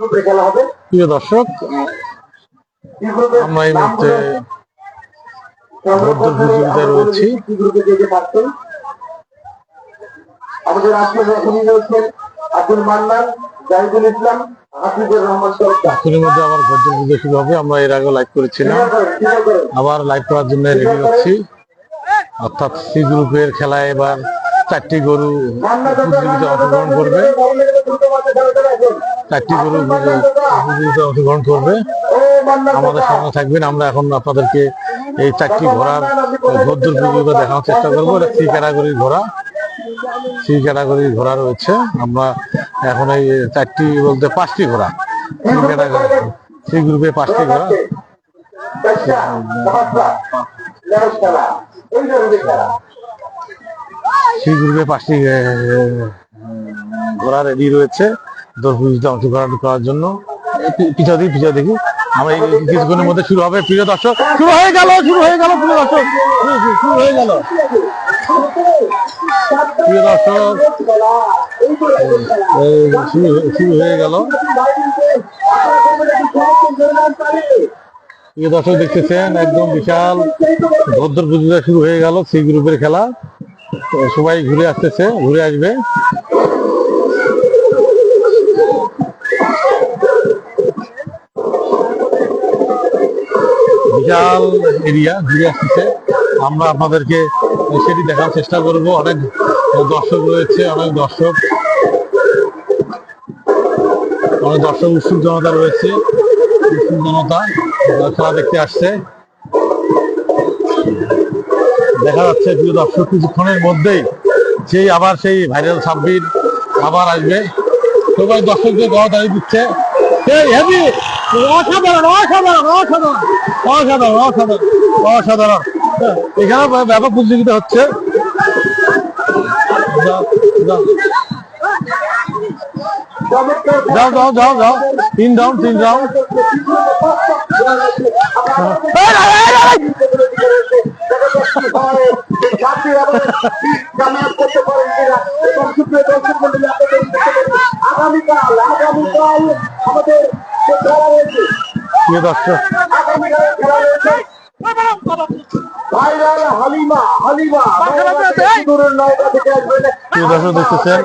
প্রিয় দর্শক আমরা এই মুহূর্তে ভোট প্রতিযোগিতায় রয়েছি। আমাদের রয়েছেন আব্দুল মান্নান জাহিদুল ইসলাম মধ্যে আবার ভোট পুজো শুরু হবে আমরা এর আগে লাইভ করেছিলাম আবার লাইভ করার জন্য রেডি হচ্ছি অর্থাৎ সি গ্রুপের খেলায় এবার চারটি গরু প্রতিযোগিতায় অংশগ্রহণ করবে চারটি গরু অংশগ্রহণ করবে, আমাদের সঙ্গে থাকবেন। আমরা এখন আপনাদেরকে এই চারটি ঘোড়ার গদ্য প্রতিযোগিতা দেখানোর চেষ্টা করব। এটা সি ক্যাটাগরির ঘোড়া। সি ক্যাটাগরির ঘোড়া রয়েছে। আমরা এখন এই চারটি বলতে পাঁচটি ঘোড়া। সি ক্যাটাগরি সি গ্রুপে পাঁচটি ঘোড়া। সি গ্রুপে পাঁচটি ঘোড়া রেডি রয়েছে। প্রতিযোগিতা অংশগ্রহণ করার জন্য। পি- পিছাও দেখি পিছাও দেখি আমরা কিছুক্ষণের মধ্যে শুরু হবে। প্রিয় দর্শক, শুরু হয়ে গেল, শুরু হয়ে গেল, প্রিয় দর্শক। শুরু হয়ে গেল। প্রিয় দর্শক শুরু হয়ে গেল। প্রিয় দর্শক, দেখতেছেন, একদম বিশাল ভদ্র প্রতিযোগিতা শুরু হয়ে গেল সি গ্রুপের খেলা। সবাই ঘুরে আসতেছে, ঘুরে আসবে। বিশাল এরিয়া ঘুরে আসতেছে আমরা আপনাদেরকে সেটি দেখার চেষ্টা করব। অনেক দর্শক রয়েছে, অনেক দর্শক। অনেক দর্শক, উৎসুক জনতা রয়েছে। উৎসুক জনতা খেলা দেখতে আসছে। দেখা যাচ্ছে প্রিয় দর্শক, কিছুক্ষণের মধ্যেই সেই আবার সেই ভাইরাল সাব্বির আবার আসবে। সবাই দর্শকদের গড় দাঁড়িয়ে দিচ্ছে। অসাধারণ অসাধারণ অসাধারণ অসাধারণ অসাধারণ অসাধারণ। এখানে ব্য- ব্যাপক প্রতিযোগিতা হচ্ছে। যাও যাও। যাও যাও তিন রাউন্ড তিন রাউন্ড আগামীকাল আগামীকাল আমাদের প্রিয় দর্শক দেখতেছেন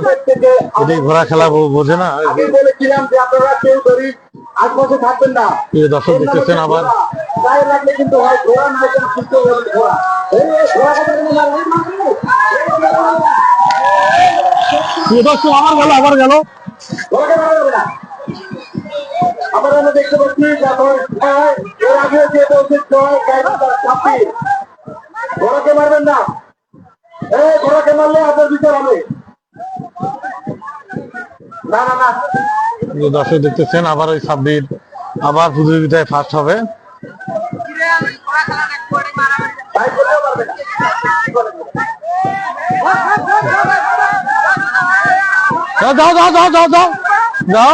এটাই ঘোড়া খেলা বোঝে না। প্রিয় দর্শক দেখতেছেন আবার। প্রিয় দর্শক আবার গেল আবার গেল। আবার আমরা দেখতে পাচ্ছি যখন এর আগে যে বলছে ঘোড়াকে মারবেন না। এই ঘোড়াকে মারলে আপনার বিচার হবে। না না না। দর্শক দেখতেছেন আবার ওই সাব্বির আবার প্রতিযোগিতায় ফার্স্ট হবে। যাও যাও যাও যাও যাও যাও।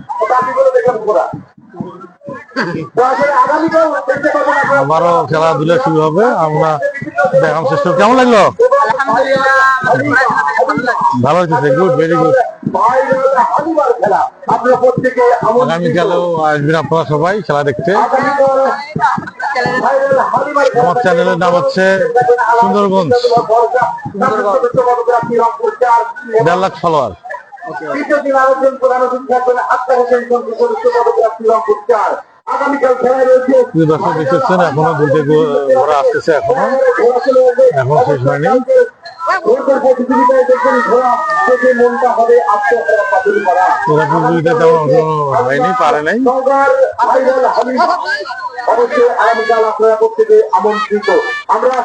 আবারও খেলাধুলা শুরু হবে, আমরা দেখার চেষ্টা কেমন লাগল? ভালো হচ্ছে গুড ভেরি গুড আগামীকালেও আসবেন আপনারা সবাই, খেলা দেখতে। আমার চ্যানেলের নাম হচ্ছে সুন্দরগঞ্জ দেড় লাখ ফলোয়ার আগামীকাল খেলা রয়েছে প্রিয় দর্শক দেখতেছেন এখনও দুইটা গো- ঘোড়া আসতেছে এখনও। এখন শেষ হয়নি। প্রতিযোগিতা তেমন অংশগ্রহণ হয়নি পারে নাই। অবশ্যই আগামীকাল আপনারা প্রত্যেকে আমন্ত্রিত। আমরা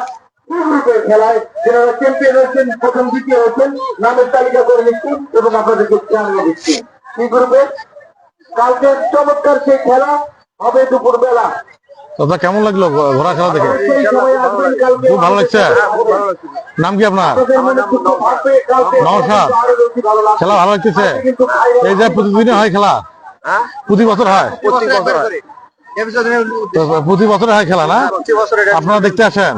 গ্রুপের খেলায় যারা চ্যাম্পিয়ন হয়েছেন প্রথম দ্বিতীয় হয়েছেন নামের তালিকা করে নিচ্ছি এবং আপনাদেরকে জানিয়ে দিচ্ছি। কি গ্রুপে কালকে চমৎকার সেই খেলা হবে দুপুর বেলা দাদা কেমন লাগল ঘোরা খেলা দেখে? খুব ভালো লাগছে? নাম কি আপনার? নমস্কার। খেলা ভালো লাগতেছে? এই যে প্রতিদিনে হয় খেলা? প্রতি বছর হয়? প্রতি বছর। হয় খেলা না? আপনারা দেখতে আসেন।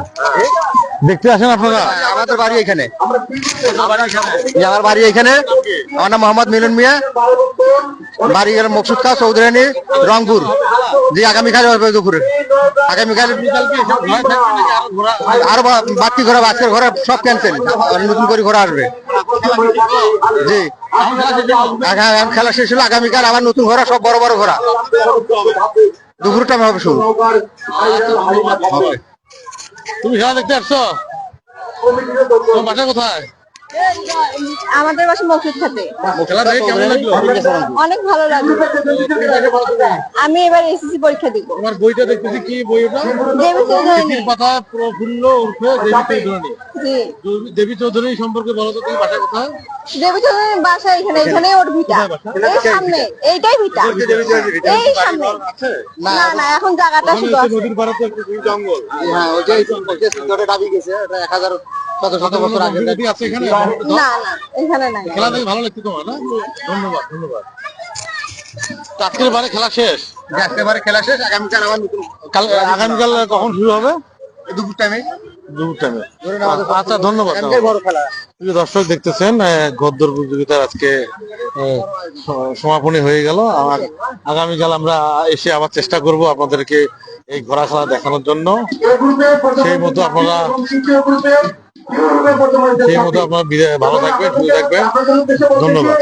দেখতে আসেন আপনারা। আমাদের বাড়ি এখানে। আমরা বাড়ি এখানে। আমার নাম মোহাম্মদ মিলন মিয়া। বাড়ি গেল মকসুদ খা চৌধুরানী, রংপুর। যে আগামীকাল দুপুরে। আগামীকাল আরও বাড়তি ঘোরা, আজকের ঘোরা সব ক্যান্সেল নতুন করে ঘোরা আসবে। জি। খেলা শেষ হলো আগামীকাল আবার নতুন ঘোরা, সব বড় বড় ঘোরা। দুপুর টাইম হবে শুরু। তুমি খেলা দেখতে আসছো? তোমার বাসা কোথায়? আমাদের বাসা মসজিদ খাতে অনেক ভালো লাগল আমি এবার এসএসসি পরীক্ষা দিব তোমার বইটা দেখতেছি কি বই ওটা দেবী পাতা প্রফুল্ল উর্ফে দেবী চৌধুরানী জি দেবী চৌধুরী সম্পর্কে বলো তো তুমি বাসা কোথায় দেবী চৌধুরানীর বাসা এখানে এখানে ওর ভিটা এই সামনে এইটাই ভিটা এই সামনে না না এখন জায়গাটা শুধু আছে নদীর পাড়ে তো জঙ্গল হ্যাঁ ওই যে ডাবি গেছে ওটা এক হাজার শত শত বছর আগে আছে এখানে? না না এখানে নাই। খেলা দেখে ভালো লাগছে তোমার না? ধন্যবাদ ধন্যবাদ। আজকের বারে খেলা শেষ? একেবারে খেলা শেষ আগামীকাল আবার নতুন কাল আগামীকাল কখন শুরু হবে? দুপুর টাইমে দুপুর টাইমে আচ্ছা ধন্যবাদ বড় প্রিয় দর্শক দেখতেছেন গদ্দর প্রতিযোগিতার আজকে আহ, সমাপনী হয়ে গেল। আর আগামীকাল আমরা এসে আবার চেষ্টা করব আপনাদেরকে এই ঘোড়া খেলা দেখানোর জন্য। সেই মতো আপনারা- সেই মতো আপনার ভালো থাকবেন সুস্থ যে- ধন্যবাদ।